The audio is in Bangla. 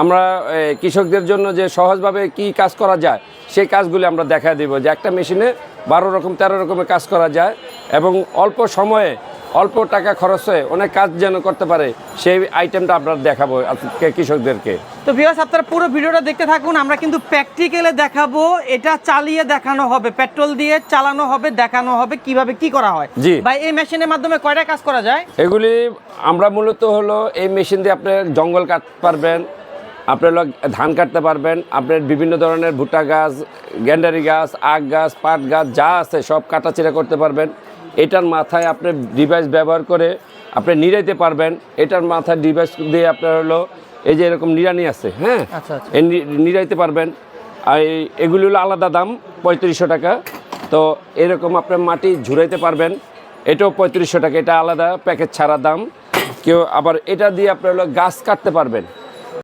আমরা কৃষকদের জন্য যে সহজভাবে কি কাজ করা যায় সেই কাজগুলি আমরা দেখা দেব যে একটা মেশিনে বারো রকম তেরো রকমের কাজ করা যায় এবং অল্প সময়ে অল্প টাকা খরচে অনেক কাজ যেন করতে পারে সেই আইটেমটা আপনার দেখাবো আজকে কৃষকদেরকে। তো ভিউয়ার্স আপনারা পুরো ভিডিওটা দেখতে থাকুন আমরা কিন্তু প্র্যাকটিক্যালে দেখাবো এটা চালিয়ে দেখানো হবে পেট্রোল দিয়ে চালানো হবে দেখানো হবে কীভাবে কি করা হয়। জি। ভাই এই মেশিনের মাধ্যমে কয়টা কাজ করা যায়? এগুলি আমরা মূলত হলো এই মেশিন দিয়ে আপনি জঙ্গল কাটতে পারবেন আপনার ধান কাটতে পারবেন আপনার বিভিন্ন ধরনের ভুট্টা গাছ গ্যান্ডারি গাছ আখ গাছ পাট গাছ যা আছে সব কাটাচিরা করতে পারবেন। এটার মাথায় আপনি ডিভাইস ব্যবহার করে আপনি নিড়াইতে পারবেন। এটার মাথায় ডিভাইস দিয়ে আপনার হলো এই যে এরকম নিড়ানি আছে হ্যাঁ? আচ্ছা, আচ্ছা। নিড়াইতে পারবেন। আর এগুলি হলো আলাদা দাম পঁয়ত্রিশশো টাকা। তো এরকম আপনার মাটি ঝুরাইতে পারবেন এটাও পঁয়ত্রিশশো টাকা। এটা আলাদা প্যাকেট ছাড়া দাম। কেউ আবার এটা দিয়ে আপনার হলো গাছ কাটতে পারবেন।